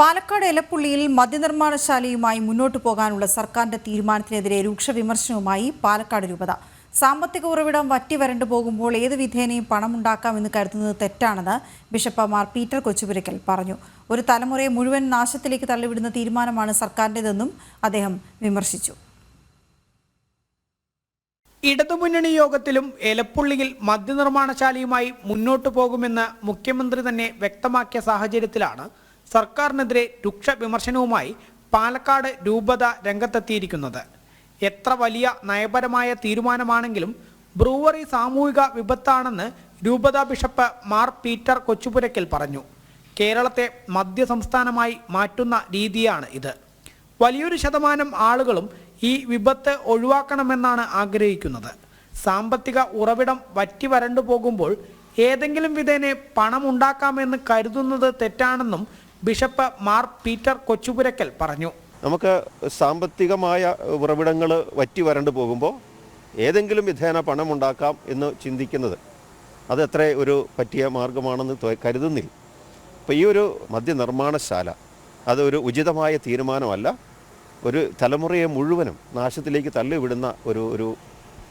പാലക്കാട് എലപ്പുള്ളിയിൽ മദ്യനിർമ്മാണശാലയുമായി മുന്നോട്ടു പോകാനുള്ള സർക്കാരിന്റെ തീരുമാനത്തിനെതിരെ രൂക്ഷ വിമർശനവുമായി പാലക്കാട് രൂപത. സാമ്പത്തിക ഉറവിടം വറ്റി വരണ്ടു പോകുമ്പോൾ ഏത് വിധേനയും പണമുണ്ടാക്കാമെന്ന് കരുതുന്നത് തെറ്റാണെന്ന് ബിഷപ്പ് മാർ പീറ്റർ കൊച്ചുപുരയ്ക്കൽ പറഞ്ഞു. ഒരു തലമുറയെ മുഴുവൻ നാശത്തിലേക്ക് തള്ളിവിടുന്ന തീരുമാനമാണ് സർക്കാരിന്റെതെന്നും അദ്ദേഹം വിമർശിച്ചു. ഇടതുമുന്നണി യോഗത്തിലും എലപ്പുള്ളിയിൽ മദ്യനിർമ്മാണശാലയുമായി മുന്നോട്ടു പോകുമെന്ന് മുഖ്യമന്ത്രി തന്നെ വ്യക്തമാക്കിയ സാഹചര്യത്തിലാണ് സർക്കാരിനെതിരെ രൂക്ഷ വിമർശനവുമായി പാലക്കാട് രൂപത രംഗത്തെത്തിയിരിക്കുന്നത്. എത്ര വലിയ നയപരമായ തീരുമാനമാണെങ്കിലും ബ്രൂവറി സാമൂഹിക വിപത്താണെന്ന് രൂപത ബിഷപ്പ് മാർ പീറ്റർ കൊച്ചുപുരയ്ക്കൽ പറഞ്ഞു. കേരളത്തെ മദ്യ സംസ്ഥാനമായി മാറ്റുന്ന രീതിയാണ് ഇത്. വലിയൊരു ശതമാനം ആളുകളും ഈ വിപത്ത് ഒഴിവാക്കണമെന്നാണ് ആഗ്രഹിക്കുന്നത്. സാമ്പത്തിക ഉറവിടം വറ്റി വരണ്ടു പോകുമ്പോൾ ഏതെങ്കിലും വിധേനെ പണമുണ്ടാക്കാമെന്ന് കരുതുന്നത് തെറ്റാണെന്നും ബിഷപ്പ് മാർ പീറ്റർ കൊച്ചുപുരക്കൽ പറഞ്ഞു. നമുക്ക് സാമ്പത്തികമായ ഉറവിടങ്ങൾ വറ്റി വരണ്ടു പോകുമ്പോൾ ഏതെങ്കിലും വിധേന പണമുണ്ടാക്കാം എന്ന് ചിന്തിക്കുന്നത് അത് എത്ര ഒരു പറ്റിയ മാർഗമാണെന്ന് കരുതുന്നില്ല. അപ്പോൾ ഈ ഒരു മദ്യനിർമ്മാണശാല അതൊരു ഉചിതമായ തീരുമാനമല്ല. ഒരു തലമുറയെ മുഴുവനും നാശത്തിലേക്ക് തള്ളിവിടുന്ന ഒരു ഒരു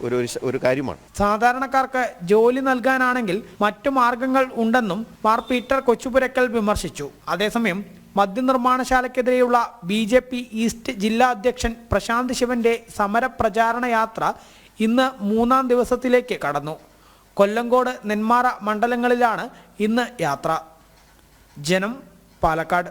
ഒരു ഒരു കാര്യമാണ്. സാധാരണക്കാർക്ക് ജോലി നൽകാനാണെങ്കിൽ മറ്റു മാർഗങ്ങൾ ഉണ്ടെന്നും മാർ പീറ്റർ കൊച്ചുപുരക്കൽ വിമർശിച്ചു. അതേസമയം മദ്യനിർമ്മാണശാലയ്ക്കെതിരെയുള്ള ബി ജെ പി ഈസ്റ്റ് ജില്ലാ അധ്യക്ഷൻ പ്രശാന്ത് ശിവന്റെ സമര പ്രചാരണ യാത്ര ഇന്ന് മൂന്നാം ദിവസത്തിലേക്ക് കടന്നു. കൊല്ലങ്കോട് നെന്മാറ മണ്ഡലങ്ങളിലാണ് ഇന്ന് യാത്ര. ജനം പാലക്കാട്.